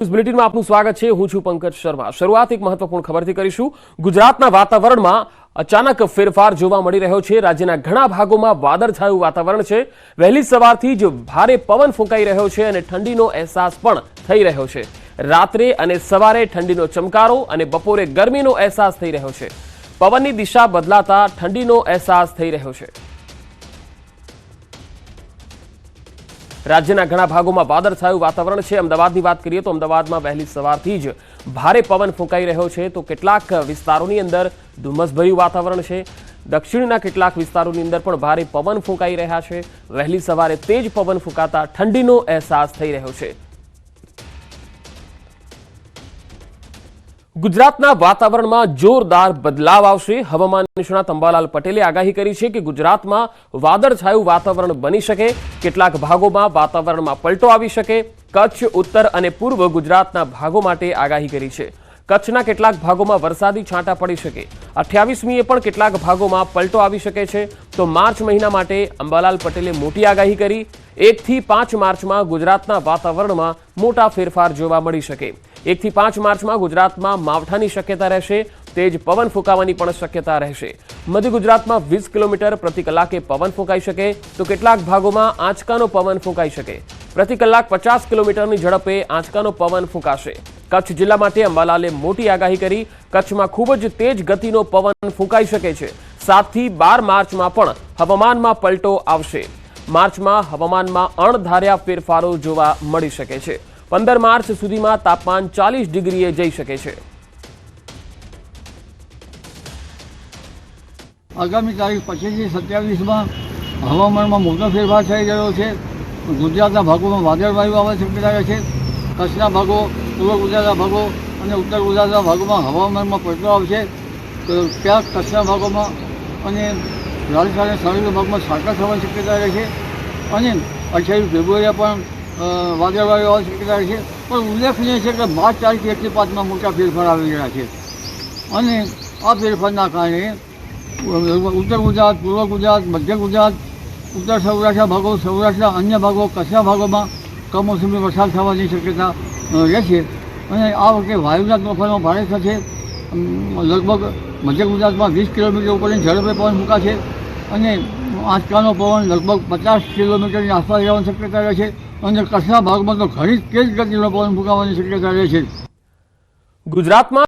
News બુલેટિનમાં આપનું સ્વાગત છે. હું છું પંકજ શર્મા. શરૂઆત એક મહત્વપૂર્ણ ખબરથી કરીશું. ગુજરાતના વાતાવરણમાં અચાનક ફેરફાર જોવા મળી રહ્યો છે. રાજ્યના ઘણા ભાગોમાં વાદળછાયું વાતાવરણ છે. વહેલી સવારથી જ ભારે પવન ફૂંકાઈ રહ્યો છે અને ઠંડીનો અહેસાસ પણ થઈ રહ્યો છે. રાત્રે અને સવારે ઠંડીનો ચમકારો અને બપોરે ગરમીનો અહેસાસ થઈ રહ્યો છે. પવનની દિશા બદલાતા ઠંડીનો અહેસાસ થઈ રહ્યો છે. રાજ્યના ઘણા ભાગોમાં વાદળછાયું વાતાવરણ છે. અમદાવાદની વાત કરીએ તો અમદાવાદમાં વહેલી સવારથી જ ભારે પવન ફૂંકાઈ રહ્યો છે. તો કેટલાક વિસ્તારોની અંદર ધુમ્મસભર્યું વાતાવરણ છે. દક્ષિણના કેટલાક વિસ્તારોની અંદર પણ ભારે પવન ફૂંકાઈ રહ્યા છે. વહેલી સવારે તેજ પવન ફૂંકાતા ઠંડીનો અહેસાસ થઈ રહ્યો છે. ગુજરાતના વાતાવરણમાં જોરદાર બદલાવ આવશે. હવામાન નિષ્ણાત અંબાલાલ પટેલે આગાહી કરી છે કે ગુજરાતમાં વાદળછાયું વાતાવરણ બની શકે. કેટલાક ભાગોમાં વાતાવરણમાં પલટો આવી શકે. કચ્છ, ઉત્તર અને પૂર્વ ગુજરાતના ભાગો માટે આગાહી કરી છે. કચ્છના કેટલાક ભાગોમાં વરસાદી છાંટા પડી શકે. અઠ્યાવીસમીએ પણ કેટલાક ભાગોમાં પલટો આવી શકે છે. તો માર્ચ મહિના માટે અંબાલાલ પટેલે મોટી આગાહી કરી. એકથી પાંચ માર્ચમાં ગુજરાતના વાતાવરણમાં મોટા ફેરફાર જોવા મળી શકે. એકથી પાંચ માર્ચમાં ગુજરાતમાં માવઠાની શક્યતા રહેશે, તેજ પવન ફૂંકાવાની પણ શક્યતા રહેશે. મધ્ય ગુજરાતમાં વીસ કિલોમીટર પ્રતિ કલાકે પવન ફૂંકાઈ શકે, તો કેટલાક ભાગોમાં આંચકાનો પવન ફૂંકાઈ શકે. પ્રતિ કલાક પચાસ કિલોમીટરની ઝડપે આંચકાનો પવન ફૂંકાશે. કચ્છ જિલ્લા માટે અંબાલાલે મોટી આગાહી કરી, કચ્છમાં ખૂબ જ તેજ ગતિનો પવન ફૂંકાઈ શકે છે. સાતથી બાર માર્ચમાં પણ હવામાનમાં પલટો આવશે. માર્ચમાં હવામાનમાં અણધાર્યા ફેરફારો જોવા મળી શકે છે. પંદર માર્ચ સુધીમાં તાપમાન ચાલીસ ડિગ્રીએ જઈ શકે છે. આગામી તારીખ પચીસથી સત્યાવીસમાં હવામાનમાં મોટો ફેરફાર થઈ રહ્યો છે. ગુજરાતના ભાગોમાં વાદળવાયુ આવવાની શક્યતા છે. કચ્છના ભાગો, પૂર્વ ગુજરાતના ભાગો અને ઉત્તર ગુજરાતના ભાગોમાં હવામાનમાં પલટો આવશે. ક્યાંક કચ્છના ભાગોમાં અને રાજસ્થાન અને સૌરાષ્ટ્રના ભાગમાં સાકર થવાની શક્યતા રહે છે. અને અઠ્યાવીસ ફેબ્રુઆરીએ પણ આવવાની શક્યતા રહે છે. પણ ઉલ્લેખનીય છે કે માર્ચ તારીખથી એકથી પાંચમાં મોટા ફેરફાર આવી રહ્યા છે. અને આ ફેરફારના કારણે ઉત્તર ગુજરાત, પૂર્વ ગુજરાત, મધ્ય ગુજરાત, ઉત્તર સૌરાષ્ટ્રના ભાગો, સૌરાષ્ટ્રના અન્ય ભાગો, કચ્છના ભાગોમાં કમોસમી વરસાદ થવાની શક્યતા રહે રહેશે અને આ વખતે વાયુના તોફાનો ભારે થશે લગભગ મધ્ય ગુજરાતમાં વીસ કિલોમીટર ઉપરની ઝડપે પવન મૂકાશે. અને આંચકાનો પવન લગભગ પચાસ કિલોમીટરની આસપાસ રહેવાની શક્યતા રહે છે. અને કચ્છના ભાગમાં તો ઘણી તેજ ગતિનો પવન ફૂંકાવાની શક્યતા રહે છે. ગુજરાતમાં